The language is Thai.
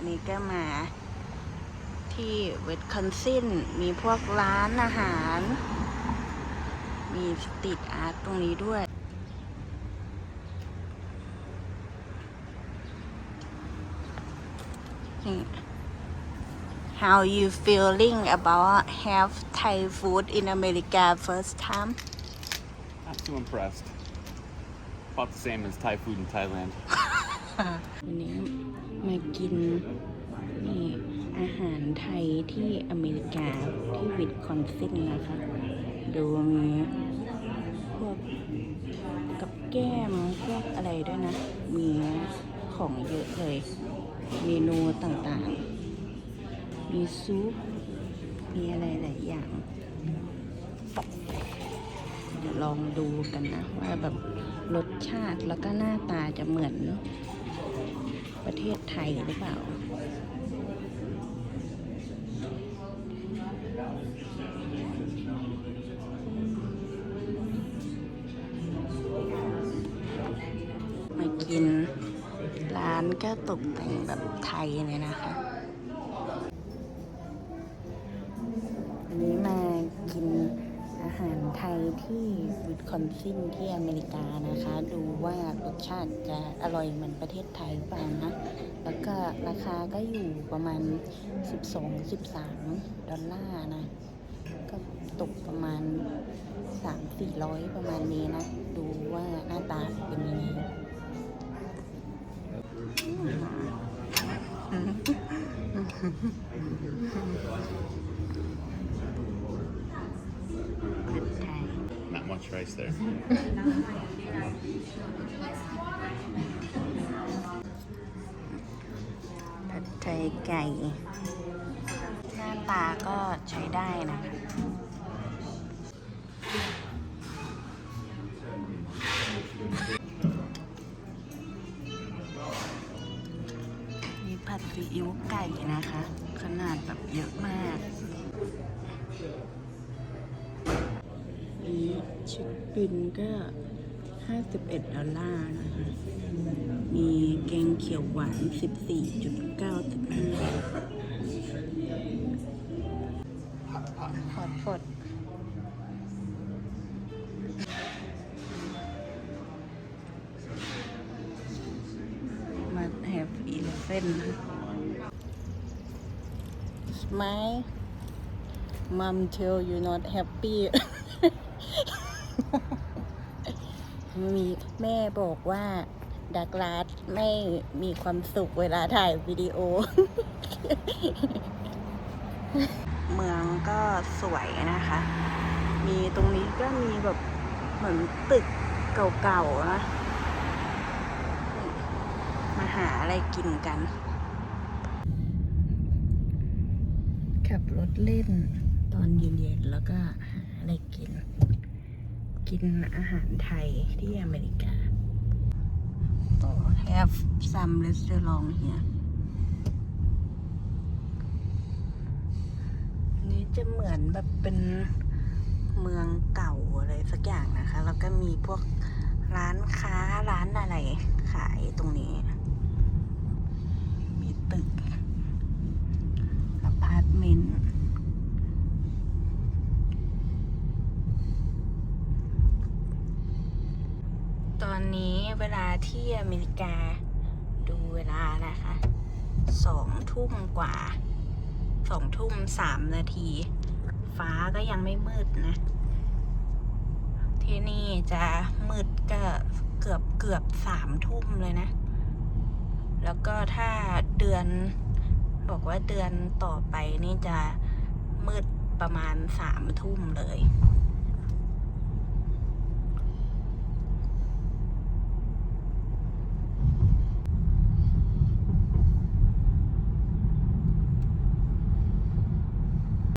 อันนี้ก็มาที่เวสคอนซินมีพวกร้านอาหาร มีสตรีทอาร์ตตรงนี้ด้วยนี่ How you feeling about have Thai food in America first time? Not too impressed. About the same as Thai food in Thailand. มากินนี่อาหารไทยที่อเมริกาที่วิดคอนซินนะคะ ดูมีพวกกับแก้มพวกอะไรด้วยนะ มีของเยอะเลย เมนูต่างๆ มีซุป มีอะไรหลายอย่าง เดี๋ยวลองดูกันนะ ว่าแบบรสชาติแล้วก็หน้าตาจะเหมือน ประเทศไทยหรือเปล่า มากินร้านก็ตกแต่งแบบไทยเลยนะคะ อนซินที่อเมริกานะคะ ดูว่ารสชาติจะอร่อยเหมือนประเทศไทยหรือเปล่านะ แล้วก็ราคาก็อยู่ประมาณ 12-13 ดอลลาร์นะ ก็ตกประมาณ 3-400 ประมาณนี้นะ ดูว่าหน้าตาเป็นยังไงผัดไทย Not much rice there. ผัดไทยไก่หน้าตาก็ใช้ได้นะคะมีผัดซีอิ๊วไก่นะคะ ขนาดแบบเยอะมาก ชิคปินก็ 51 ดอลลาร์นะคะ มีแกงเขียวหวาน 14.95ขอดฟดมาแฮปอีเลฟเฟนสม i l e mom tell you not happy มีแม่บอกว่าดักลาสไม่มีความสุขเวลาถ่ายวิดีโอ เมืองก็สวยนะคะ มีตรงนี้ก็มีแบบเหมือนตึกเก่าๆนะมาหาอะไรกินกัน ขับรถเล่นตอนเย็นๆแล้วก็หาอะไรกิน กินอาหารไทยที่อเมริกา have some restaurant here นี่จะเหมือนแบบเป็นเมืองเก่าอะไรสักอย่างนะคะ แล้วก็มีพวกร้านค้าร้านอะไรขายตรงนี้ มีตึกอพาร์ตเมนต์ ตอนนี้เวลาที่อเมริกาดูเวลานะคะสองทุ่มกว่าสองทุ่มสามนาที ฟ้าก็ยังไม่มืดนะ ที่นี่จะมืดก็เกือบเกือบสามทุ่มเลยนะ แล้วก็ถ้าเดือนบอกว่าเดือนต่อไปนี่จะมืดประมาณสามทุ่มเลย